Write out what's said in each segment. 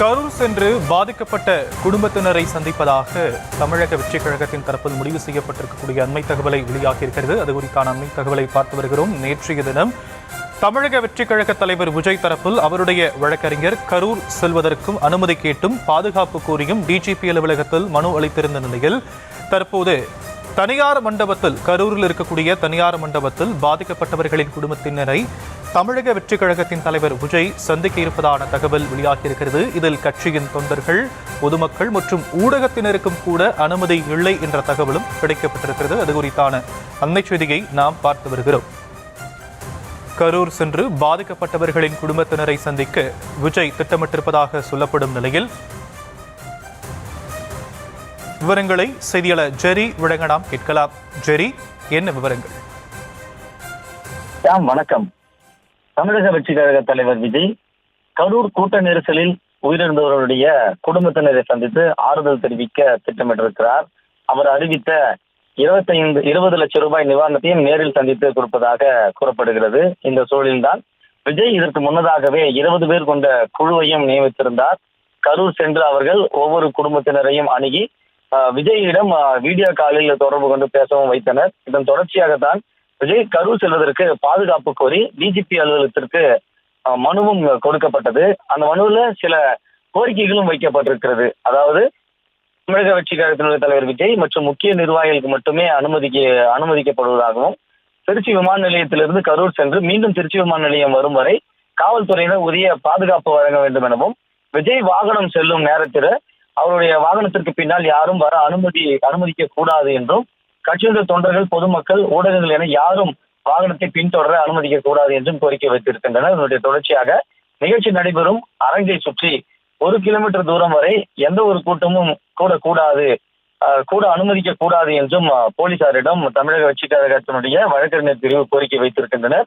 கரூர் சென்று பாதிக்கப்பட்ட குடும்பத்தினரை சந்திப்பதாக தமிழக வெற்றிக் கழகத்தின் தரப்பில் முடிவு செய்யப்பட்டிருக்கக்கூடிய அண்மை தகவலை வெளியாகியிருக்கிறது. அது குறித்தான அண்மை தகவலை பார்த்து வருகிறோம். நேற்றைய தினம் தமிழக வெற்றிக் கழக தலைவர் விஜய் தரப்பில் அவருடைய வழக்கறிஞர் கரூர் செல்வதற்கும் அனுமதி கேட்டும் பாதுகாப்பு கோரியும் டிஜிபி அலுவலகத்தில் மனு அளித்திருந்த நிலையில் தற்போது தனியார் மண்டபத்தில் கரூரில் இருக்கக்கூடிய தனியார் மண்டபத்தில் பாதிக்கப்பட்டவர்களின் குடும்பத்தினரை தமிழக வெற்றிக் கழகத்தின் தலைவர் விஜய் சந்திக்க இருப்பதான தகவல் வெளியாகியிருக்கிறது. இதில் கட்சியின் தொண்டர்கள் பொதுமக்கள் மற்றும் ஊடகத்தினருக்கும் கூட அனுமதி இல்லை என்ற தகவலும் கிடைக்கப்பட்டிருக்கிறது. அது குறித்தான அன்னை செய்தியை நாம் பார்த்து வருகிறோம். கரூர் சென்று பாதிக்கப்பட்டவர்களின் குடும்பத்தினரை சந்திக்க விஜய் திட்டமிட்டிருப்பதாக சொல்லப்படும் நிலையில் விவரங்களை செய்தியாளர் ஜெரி வழங்க நாம் கேட்கலாம். ஜெரி என்ன விவரங்கள்? வணக்கம். தமிழக வெற்றி கழக தலைவர் விஜய் கரூர் கூட்ட நெரிசலில் உயிரிழந்தவர்களுடைய குடும்பத்தினரை சந்தித்து ஆறுதல் தெரிவிக்க திட்டமிட்டிருக்கிறார். அவர் அறிவித்த இருபத்தைந்து இருபது லட்சம் ரூபாய் நிவாரணத்தையும் நேரில் சந்தித்து கொடுப்பதாக கூறப்படுகிறது. இந்த சூழலில்தான் விஜய் இதற்கு முன்னதாகவே இருபது பேர் கொண்ட குழுவையும் நியமித்திருந்தார். கரூர் சென்று அவர்கள் ஒவ்வொரு குடும்பத்தினரையும் அணுகி விஜயிடம் வீடியோ காலில் தொடர்பு கொண்டு பேசவும் வைத்தனர். இதன் தொடர்ச்சியாகத்தான் விஜய் கரூர் செல்வதற்கு பாதுகாப்பு கோரி டிஜிபி அலுவலகத்திற்கு மனுவும் கொடுக்கப்பட்டது. அந்த மனுவில் சில கோரிக்கைகளும் வைக்கப்பட்டிருக்கிறது. அதாவது தமிழக வெற்றி கழகத்தினுடைய தலைவர் விஜய் மற்றும் முக்கிய நிர்வாகிகளுக்கு மட்டுமே அனுமதிக்க அனுமதிக்கப்படுவதாகவும் திருச்சி விமான நிலையத்திலிருந்து கரூர் சென்று மீண்டும் திருச்சி விமான நிலையம் வரும் வரை காவல்துறையினர் உரிய பாதுகாப்பு வழங்க வேண்டும் எனவும் விஜய் வாகனம் செல்லும் நேரத்தில் அவருடைய வாகனத்திற்கு பின்னால் யாரும் வர அனுமதி அனுமதிக்க கூடாது என்றும் கட்சியினுடைய தொண்டர்கள் பொதுமக்கள் ஊடகங்கள் என யாரும் வாகனத்தை பின்தொடர அனுமதிக்க கூடாது என்றும் கோரிக்கை வைத்திருக்கின்றனர். இதனுடைய தொடர்ச்சியாக நிகழ்ச்சி நடைபெறும் அரங்கை சுற்றி ஒரு கிலோமீட்டர் தூரம் வரை எந்த ஒரு கூட்டமும் கூட கூடாது கூட அனுமதிக்க கூடாது என்றும் போலீசாரிடம் தமிழக வெற்றி கழகத்தினுடைய வழக்கறிஞர் பிரிவு கோரிக்கை வைத்திருக்கின்றனர்.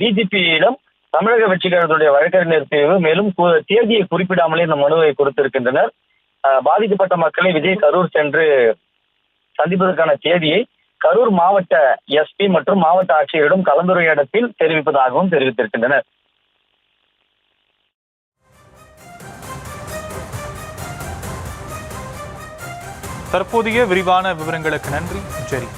டிஜிபியிடம் தமிழக வெற்றி கழகத்துடைய வழக்கறிஞர் பிரிவு மேலும் தேதியை குறிப்பிடாமலே இந்த மனுவை கொடுத்திருக்கின்றனர். பாதிக்கப்பட்ட மக்களை விஜய் கரூர் சென்று சந்திப்பதற்கான தேதியை கரூர் மாவட்ட எஸ்பி மற்றும் மாவட்ட ஆட்சியரிடம் கலந்துரையாடத்தில் தெரிவிப்பதாகவும் தெரிவித்திருக்கின்றனர். தற்போதைய விரிவான விவரங்களுக்கு நன்றி. ஜெரி